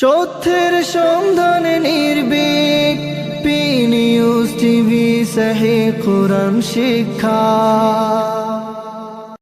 সত্যের সন্ধানে নির্ভীক পি নিউজ টিভি সাহে কোরআন শিক্ষা।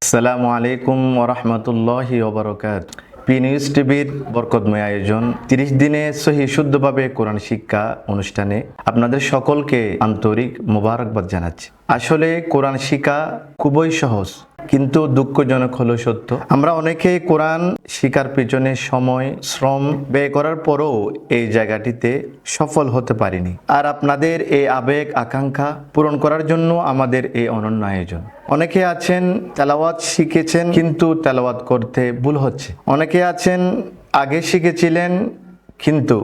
আসসালামু আলাইকুম ওরহমতুল্লাহি ওবরকাত। পি নিউজ টিভির বরকতময় আয়োজন তিরিশ দিনে সহি শুদ্ধভাবে কোরআন শিক্ষা অনুষ্ঠানে আপনাদের সকলকে আন্তরিক মোবারকবাদ জানাচ্ছি। আসলে কোরআন শিক্ষা খুবই সহজ। কিন্তু দুঃখজনক হলো সত্য। আমরা অনেকে কোরআন শিকার পেছনে সময়, শ্রম ব্যয় করার পরও এই জায়গাটিতে সফল হতে পারিনি। আর আপনাদের এই আবেগ, আকাঙ্ক্ষা পূরণ করার জন্য আমাদের এই অনন্য আয়োজন। অনেকে আছেন, তেলাওয়াত শিখেছেন, কিন্তু তেলাওয়াত করতে ভুল হচ্ছে। অনেকে আছেন, আগে শিখেছিলেন, কিন্তু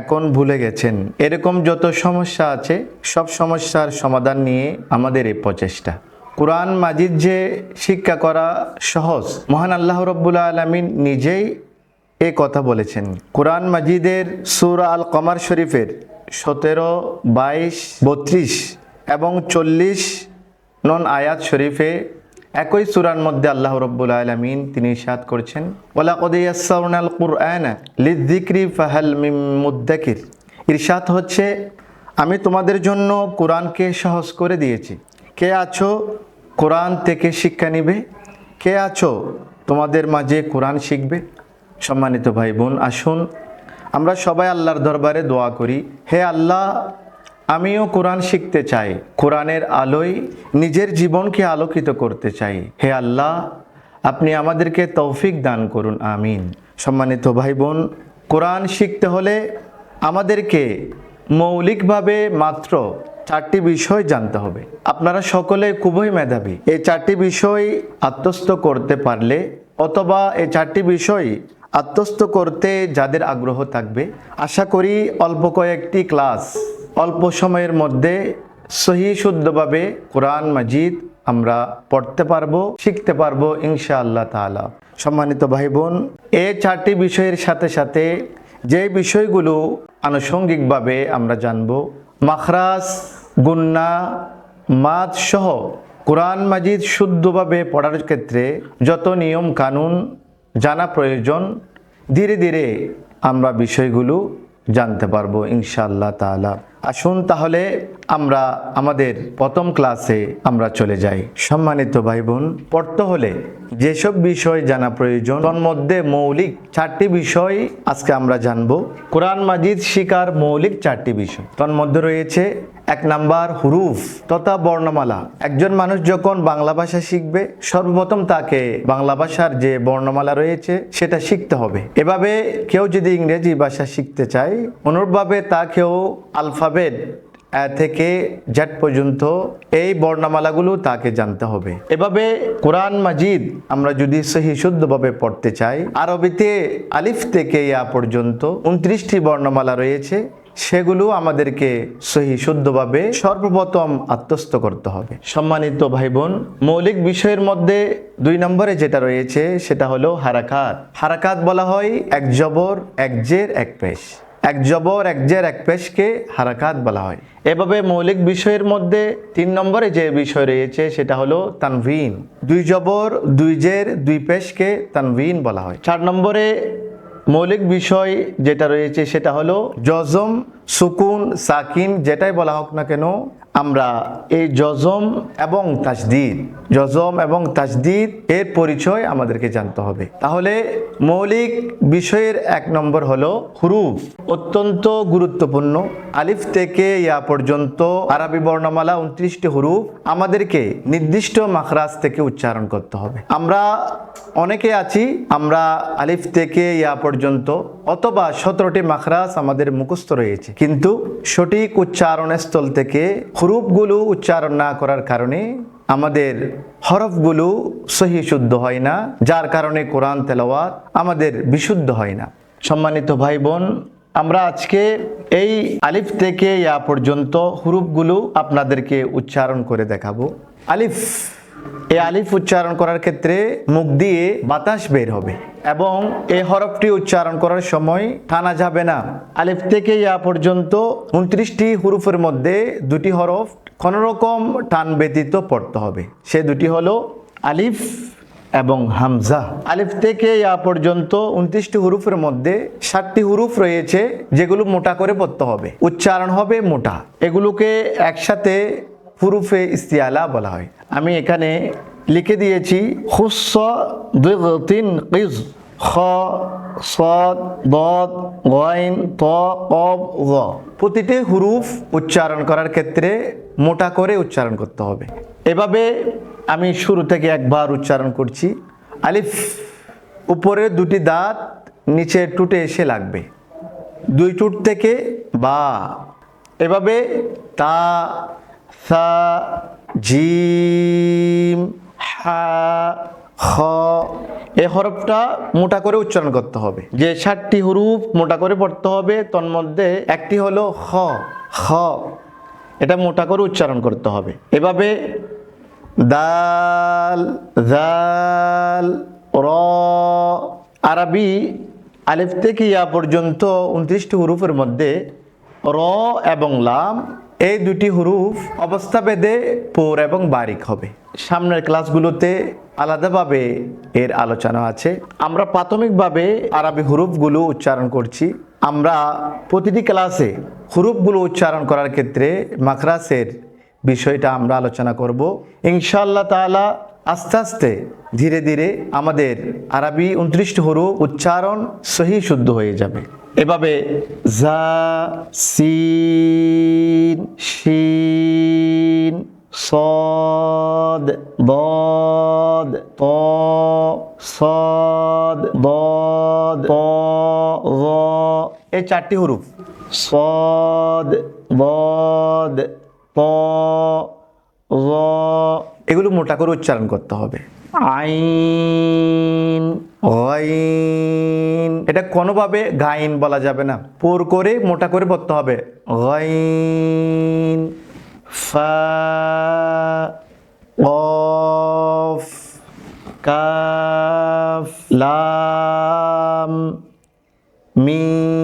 এখন ভুলে গেছেন। এরকম যত সমস্যা আছে, সব সমস্যার সমাধান নিয়ে আমাদের এই প্রচেষ্টা। কোরআন মাজিদ যে শিক্ষা করা সহজ, মহান আল্লাহ রব্বুল আলমিন নিজেই এ কথা বলেছেন। কোরআন মাজিদের সুরা আল কমার শরীফের সতেরো, বাইশ, বত্রিশ এবং চল্লিশ নন আয়াত শরীফে একই সুরার মধ্যে আল্লাহ রব্বুল আলমিন তিনি ইসাদ করছেন ওলা কদিয়াসাউনাল ফাহাল মুদ্দাকির। ইরশাদ হচ্ছে, আমি তোমাদের জন্য কোরআনকে সহজ করে দিয়েছি। কে আছো? কোরআন থেকে শিক্ষা নিবে? কে আছো? তোমাদের মাঝে কোরআন শিখবে? সম্মানিত ভাই বোন, আসুন। আমরা সবাই আল্লাহর দরবারে দোয়া করি। হে আল্লাহ, আমিও কোরআন শিখতে চাই। কোরআনের আলোয় নিজের জীবনকে আলোকিত করতে চাই। হে আল্লাহ, আপনি আমাদেরকে তৌফিক দান করুন। আমিন। সম্মানিত ভাই বোন, কোরআন শিখতে হলে আমাদেরকে মৌলিকভাবে মাত্র চারটি বিষয় জানতে হবে। আপনারা সকলে খুবই মেধাবী। এই চারটি বিষয় আত্মস্থ করতে পারলে অথবা এই চারটি বিষয় আত্মস্থ করতে যাদের আগ্রহ থাকবে, আশা করি অল্প কয়েকটি ক্লাস অল্প সময়ের মধ্যে সহি শুদ্ধভাবে কোরআন মাজিদ আমরা পড়তে পারব, শিখতে পারব ইনশা আল্লাহ তালা সম্মানিত ভাই বোন এই চারটি বিষয়ের সাথে সাথে যে বিষয়গুলো আনুষঙ্গিকভাবে আমরা জানব মাখরাস গুন্না, মাদ সহ কোরআন মাজিদ শুদ্ধভাবে পড়ার ক্ষেত্রে যত নিয়ম কানুন জানা প্রয়োজন, ধীরে ধীরে আমরা বিষয়গুলো জানতে পারব ইনশাআল্লাহ তালা আসুন তাহলে আমরা আমাদের প্রথম ক্লাসে আমরা চলে যাই। সম্মানিত ভাই বোন পড়তে হলে যেসব বিষয় জানা প্রয়োজন তার মধ্যে মৌলিক চারটি বিষয় আজকে আমরা জানব। কোরআন মাজিদ শিকার মৌলিক চারটি বিষয়। তার মধ্যে রয়েছে এক নাম্বার হুরুফ তথা বর্ণমালা। একজন মানুষ যখন বাংলা ভাষা শিখবে, সর্বপ্রথম তাকে বাংলা ভাষার যে বর্ণমালা রয়েছে, সেটা শিখতে হবে। এভাবে কেউ যদি ইংরেজি ভাষা শিখতে চায়, অনুরূপভাবে তাকেও আলফাবেট থেকে জেড পর্যন্ত এই বর্ণমালাগুলো তাকে জানতে হবে। এভাবে কোরআন মাজিদ আমরা যদি সহি শুদ্ধভাবে পড়তে চাই, আরবিতে আলিফ থেকে ইয়া পর্যন্ত উনত্রিশটি বর্ণমালা রয়েছে, সেগুলো আমাদেরকে সহি শুদ্ধভাবে সর্বপ্রথম আত্মস্থ করতে হবে। সম্মানিত ভাই বোন মৌলিক বিষয়ের মধ্যে দুই নম্বরে যেটা রয়েছে, সেটা হলো হারাকাত। হারাকাত বলা হয় এক জবর, এক জের, এক পেশ। এক জবর, এক জের, এক পেশকে হারাকাত বলা হয়। এভাবে মৌলিক বিষয়ের মধ্যে তিন নম্বরে যে বিষয় রয়েছে সেটা হলো তানভিন। দুই জবর, দুই জের, দুই পেশকে তানভিন বলা হয়। চার নম্বরে মৌলিক বিষয় যেটা রয়েছে সেটা হলো জজম সুকুন, সাকিন, যেটাই বলা হোক না কেন, আমরা এই জজম এবং তাজদিদ জজম এবং তাজদিদ এর পরিচয় আমাদেরকে জানতে হবে। তাহলে মৌলিক বিষয়ের এক নম্বর হলো হুরুফ, অত্যন্ত গুরুত্বপূর্ণ। আলিফ থেকে ইয়া পর্যন্ত আরবি বর্ণমালা উনত্রিশটি হুরুফ আমাদেরকে নির্দিষ্ট মাখরাজ থেকে উচ্চারণ করতে হবে। আমরা অনেকে আছি, আমরা আলিফ থেকে ইয়া পর্যন্ত অথবা সতেরোটি মাখরাজ আমাদের মুখস্থ রয়েছে। কিন্তু সঠিক উচ্চারণের স্থল থেকে হুরুফগুলো উচ্চারণ না করার কারণে আমাদের হরফগুলো সহি শুদ্ধ হয় না, যার কারণে কোরআন তেলাওয়াত আমাদের বিশুদ্ধ হয় না। সম্মানিত ভাই বোন আমরা আজকে এই আলিফ থেকে ইয়া পর্যন্ত হুরুপগুলো আপনাদেরকে উচ্চারণ করে দেখাবো। আলিফ, এই আলিফ উচ্চারণ করার ক্ষেত্রে মুখ দিয়ে বাতাস বের হবে। এবং এই হরফটি উচ্চারণ করার সময় টানা যাবে না। আলিফ থেকে ইয়া পর্যন্ত উনত্রিশটি হুরুফের মধ্যে দুটি হরফ কোনো রকম টান ব্যতীত পড়তে হবে। সে দুটি হলো আলিফ এবং হামজা। আলিফ থেকে ইয়া পর্যন্ত উনত্রিশটি হুরুফের মধ্যে ষাটটি হুরুফ রয়েছে, যেগুলো মোটা করে পড়তে হবে। উচ্চারণ হবে মোটা। এগুলোকে একসাথে হুরুফে ইস্তিয়ালা বলা হয়। আমি এখানে লিখে দিয়েছি কিজ, খ সদ দদ গইন, ত, কব, গ। প্রতিটি হুরুফ উচ্চারণ করার ক্ষেত্রে মোটা করে উচ্চারণ করতে হবে। এভাবে আমি শুরু থেকে একবার উচ্চারণ করছি। আলিফ, উপরে দুটি দাঁত, নিচে টুটে এসে লাগবে। দুই টুট থেকে বা। এভাবে তা, সা, জিম। হা, খ এই হরফটা মোটা করে উচ্চারণ করতে হবে। যে ষাটটি হরুপ মোটা করে পড়তে হবে, তন্মধ্যে একটি হলো খ খ, এটা মোটা করে উচ্চারণ করতে হবে। এভাবে দাল, জাল, র, আরবি, আলিফ থেকে ইয়া পর্যন্ত উনত্রিশটি হুরুফের মধ্যে র এবং লাম এই দুটি হুরুফ অবস্থা ভেদে পোর এবং বারিক হবে। সামনের ক্লাসগুলোতে আলাদাভাবে এর আলোচনা আছে। আমরা প্রাথমিকভাবে আরবি হুরুফগুলো উচ্চারণ করছি। আমরা প্রতিটি ক্লাসে হুরুফগুলো উচ্চারণ করার ক্ষেত্রে মাখরাসের বিষয়টা আমরা আলোচনা করব। ইনশাআল্লাহ তাআলা আস্তে আস্তে ধীরে ধীরে আমাদের আরবি উনত্রিশটি হরু উচ্চারণ সহি শুদ্ধ হয়ে যাবে। এভাবে জা সিন শিন صاد ضاد طاء صاد ضاد طاء ظا এই চারটি হুরুফ صاد ضاد طاء ظا এগুলো মোটা করে উচ্চারণ করতে হবে। আইন। গাইন। এটা কোনোভাবে গাইন বলা যাবে না। পোর করে মোটা করে পড়তে হবে। গাইন। ফা। কফ। কাফ। লাম। মিম